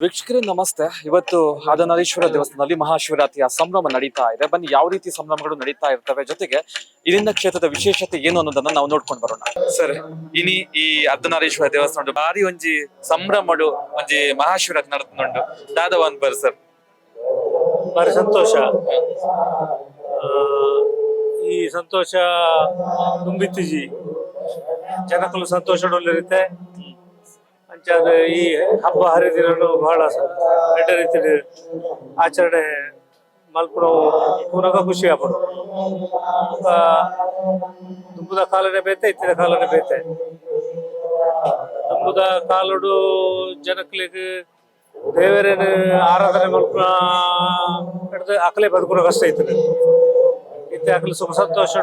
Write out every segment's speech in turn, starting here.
ವೀಕ್ಷಕರೇ ನಮಸ್ತೆ. ಇವತ್ತು ಆದನಾರೀಶ್ವರ ದೇವಸ್ಥಾನದಲ್ಲಿ ಮಹಾಶಿವರಾತ್ರಿಯ ಸಂಭ್ರಮ ನಡೀತಾ ಇದೆ. ಬನ್ನಿ ಯಾವ ರೀತಿ ಸಂಭ್ರಮಗಳು ನಡೀತಾ ಇರ್ತವೆ? ಜೊತೆಗೆ ಇಲ್ಲಿನ ಕ್ಷೇತ್ರದ ವಿಶೇಷತೆ ಏನು ಅನ್ನೋದನ್ನ ನಾವು ನೋಡ್ಕೊಂಡು ಬರೋಣ. ಸರ್ ಇನಿ ಈ ಅರ್ಧನಾರೀಶ್ವರ ದೇವಸ್ಥಾನ ಭಾರಿ ಒಂಜಿ ಸಂಭ್ರಮಡು ಒಂಜಿ ಮಹಾಶಿವರಾತ್ರಿ ನಡತುಂಡು ದಾದವನ್ ಒಂದ್ ಬರ್ ಸರ್. ಭಾರಿ ಸಂತೋಷ. ಆ, ಈ ಸಂತೋಷ ತುಂಬಿತ್ತಿಜಿ ಸಂತೋಷ ಸಂತೋಷಡೊಲ್ಲಿರುತ್ತೆ ಅಂಚಾದ ಈ ಹಬ್ಬ ಹರಿದಿನಗಳು ಬಹಳ ದೊಡ್ಡ ರೀತಿಯಲ್ಲಿ ಆಚರಣೆ ಮಲ್ಪುರ ಪೂನಗ ಖುಷಿ ಹಬ್ಬ ದುಂಬುದ ಕಾಲನೆ ಬೇತೆ ಇತ್ತಿನ ಕಾಲನೆ ಬೇತೆ. ದುಂಬುದ ಕಾಲುಡು ಜನಕ್ಲಿಗೆ ದೇವರೇನು ಆರಾಧನೆ ಮಲ್ಪುರ ಹಿಡಿದು ಅಕಲೆ ಬದುಕುನ ಕಷ್ಟ ಐತೆ ಇತ್ತೆ ಅಕಲೆ ಸುಖ ಸಂತೋಷ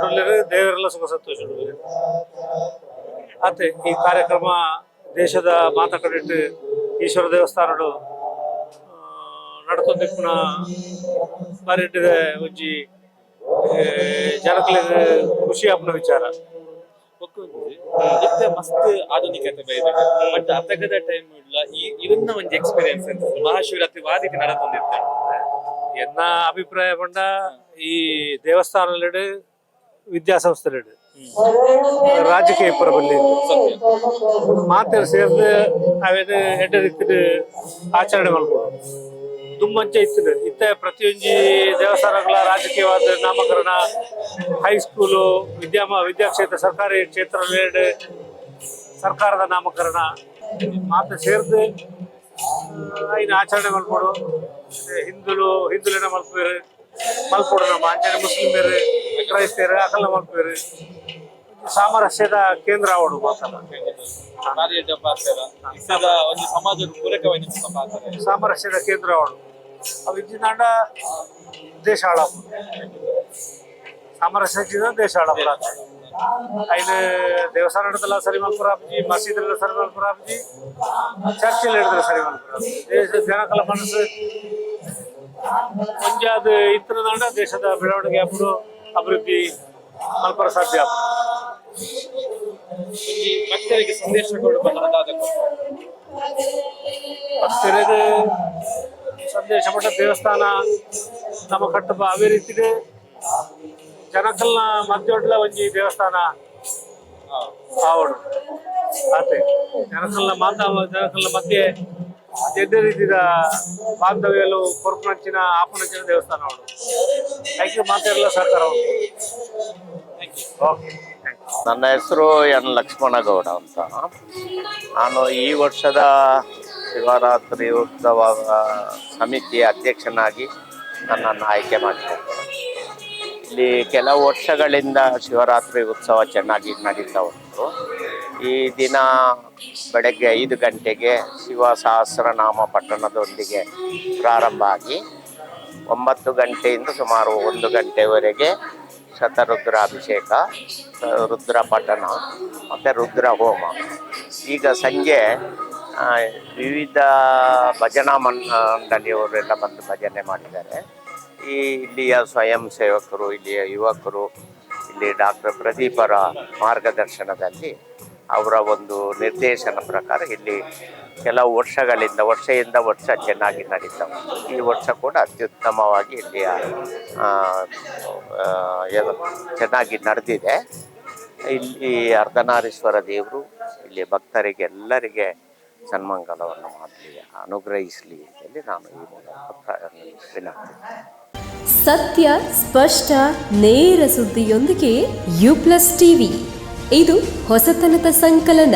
ದೇವರೆಲ್ಲ ಸುಖ ಸಂತೋಷ ಅತ್ತೆ ಈ ಕಾರ್ಯಕ್ರಮ ದೇಶದ ಮಾತಕರಿಟ್ಟು ಈಶ್ವರ ದೇವಸ್ಥಾನಡು ನಡ್ತೊಂದಿಪ್ಪುನ ಪುನಃ ಇಟ್ಟಿದೆ ಒಂಜಿ ಜನಕ್ಕೆ ಖುಷಿ ಹಬ್ಬನ ವಿಚಾರ. ಮಸ್ತ್ ಆಧುನಿಕತೆ ಬೈದ ಬಟ್ ಅತಗದ ಟೈಮ್ ಇಲ್ಲ ಈ ಇದನ್ನ ಒಂದು ಎಕ್ಸ್ಪೀರಿಯನ್ಸ್ ಮಹಾಶಿವರಾತ್ರಿ ವಾದಿತಿ ನಡತೊಂದಿತ್ತೆ ಎನ್ನ ಅಭಿಪ್ರಾಯ ಪಂಡ ಈ ದೇವಸ್ಥಾನಲೆಡ್ ವಿದ್ಯಾಸಂಸ್ಥೆಲೆಡ್ ರಾಜಕೀಯ ಪರ ಬಲ್ಲಿ ಮಾತೆರ್ ಸೇರ್ದು ಅವೇನು ಎಡ್ಡ ರೀತಿ ಆಚರಣೆ ಮಾಡ್ಬೋದು. ತುಂಬಂಚೆ ಇತ್ತಿದೆ. ಇತ್ತ ಪ್ರತಿಯೊಂದು ದೇವಸ್ಥಾನಗಳ ರಾಜಕೀಯವಾದ ನಾಮಕರಣ ಹೈಸ್ಕೂಲು ವಿದ್ಯಾಮ, ವಿದ್ಯಾಕ್ಷೇತ್ರ, ಸರ್ಕಾರಿ ಕ್ಷೇತ್ರ ಸರ್ಕಾರದ ನಾಮಕರಣ. ಮಾತು ಸೇರ್ದು ಐನ ಆಚರಣೆ ಮಾಡ್ಬೋದು. ಹಿಂದುಲು ಹಿಂದುಳಿನ ಮಲ್ಪೇರು ಮಲ್ಪೋಡು ನಮ್ಮ ಅಂಚನೆ ಮುಸ್ಲಿಮರು ಕ್ರೈಸ್ತರು ಅಖಿಲ ಮಾಡ್ತಾರೆ ಸಾಮರಸ್ಯದ ಕೇಂದ್ರ ಅವಳು ಒಂದು ಸಾಮರಸ್ಯದ ಕೇಂದ್ರ ಅವಳು ಅವು ಇದ್ದಿದ್ದಾಂಡ ದೇಶ ಹಾಳಾಗ ಸಾಮರಸ್ಯ ದೇಶ ಹಾಳಾಗ ಅಯ್ಯ ದೇವಸ್ಥಾನ ಸರಿ ಮಲ್ಪುರ ಹಾಪ್ಜಿ ಮಸೀದ್ ಸರಿ ಮಲ್ಪುರ ಹಾಪ್ಜಿ ಚರ್ಚಲ್ಲಿ ಹಿಡಿದ್ರೆ ಸರಿ ಮಲ್ಪುರ ದೇಶ ಜನಕಲ ಮನಸ್ಸು. ಮುಂಜಾದ ಇತ್ತಿರದಂಡ ದೇಶದ ಬೆಳವಣಿಗೆ ಹಬ್ಬರು ಅಭಿವೃದ್ಧಿ ಮಲ್ಪರ ಸಾಧ್ಯ. ಭಕ್ತರಿಗೆ ಸಂದೇಶ ಭಕ್ತರಿಗೆ ಸಂದೇಶ ಮಠ ದೇವಸ್ಥಾನ ನಮ್ಮ ಕಟ್ಟಬ ಅವೇ ರೀತಿ ಜನಕಲ್ನ ಮಧ್ಯೋಡ್ಲ ಒಂಜಿ ದೇವಸ್ಥಾನ. ಆವಡು ಆತೆ ಜನಕಲ್ನ ಮಾತಾ ಜನಕಲ್ನ ಮಧ್ಯೆ ಎಡ್ಡೆ ರೀತಿಯ ಬಾಂಧವ್ಯಲು ಕೊರಪನಂಚಿನ ಆಪನಂಚಿನ ದೇವಸ್ಥಾನ ಅವರು ಥ್ಯಾಂಕ್ ಯು ಮಾತಾಡಲ್ಲ ಓಕೆ ಥ್ಯಾಂಕ್ ಯು ನನ್ನ ಹೆಸರು ಎನ್ ಲಕ್ಷ್ಮಣಗೌಡ ಅಂತ. ನಾನು ಈ ವರ್ಷದ ಶಿವರಾತ್ರಿ ಉತ್ಸವ ಸಮಿತಿಯ ಅಧ್ಯಕ್ಷನಾಗಿ ನನ್ನನ್ನು ಆಯ್ಕೆ ಮಾಡಿಕೊಂಡೆ ಇಲ್ಲಿ ಕೆಲವು ವರ್ಷಗಳಿಂದ ಶಿವರಾತ್ರಿ ಉತ್ಸವ ಚೆನ್ನಾಗಿ ನಡೀತಾ ಉಂಟು. ಈ ದಿನ ಬೆಳಗ್ಗೆ ಐದು ಗಂಟೆಗೆ ಶಿವ ಸಹಸ್ರನಾಮ ಪಟ್ಟಣದೊಂದಿಗೆ ಪ್ರಾರಂಭ ಆಗಿ ಒಂಬತ್ತು ಗಂಟೆಯಿಂದ ಸುಮಾರು ಒಂದು ಗಂಟೆವರೆಗೆ ಶತರುದ್ರಾಭಿಷೇಕ ಅಭಿಷೇಕ ರುದ್ರ ಪಠಣ, ಮತ್ತು ರುದ್ರ ಹೋಮ. ಈಗ ಸಂಜೆ ವಿವಿಧ ಭಜನಾ ಮಂಡಳಿಯವರೆಲ್ಲ ಬಂದು ಭಜನೆ ಮಾಡಿದ್ದಾರೆ. ಈ ಇಲ್ಲಿಯ ಸ್ವಯಂ ಸೇವಕರು, ಇಲ್ಲಿಯ ಯುವಕರು, ಇಲ್ಲಿ ಡಾಕ್ಟರ್ ಪ್ರದೀಪರ ಮಾರ್ಗದರ್ಶನದಲ್ಲಿ ಅವರ ಒಂದು ನಿರ್ದೇಶನ ಪ್ರಕಾರ ಇಲ್ಲಿ ಕೆಲವು ವರ್ಷಗಳಿಂದ, ವರ್ಷದಿಂದ ವರ್ಷ ಚೆನ್ನಾಗಿ ನಡೀತಾವೆ. ಈ ವರ್ಷ ಕೂಡ ಅತ್ಯುತ್ತಮವಾಗಿ ಇಲ್ಲಿ ಏನು ಚೆನ್ನಾಗಿ ನಡೆದಿದೆ. ಇಲ್ಲಿ ಅರ್ಧನಾರೀಶ್ವರ ದೇವರು ಇಲ್ಲಿ ಭಕ್ತರಿಗೆ ಎಲ್ಲರಿಗೆ ಸನ್ಮಂಗಲವನ್ನು ಮಾಡಲಿ, ಅನುಗ್ರಹಿಸಲಿ ಅಂತೇಳಿ ನಾನು ಈ ಮೂಲಕ ವಿನಂತಿ. ಸತ್ಯ, ಸ್ಪಷ್ಟ, ನೇರ ಸುದ್ದಿಯೊಂದಿಗೆ ಯು ಪ್ಲಸ್ ಟಿವಿ. ಇದು ಹೊಸತನದ ಸಂಕಲನ.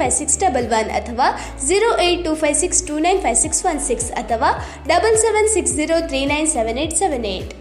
five six double one ಅಥವಾ zero eight two five six two nine five six one six ಅಥವಾ double seven six zero three nine seven eight seven eight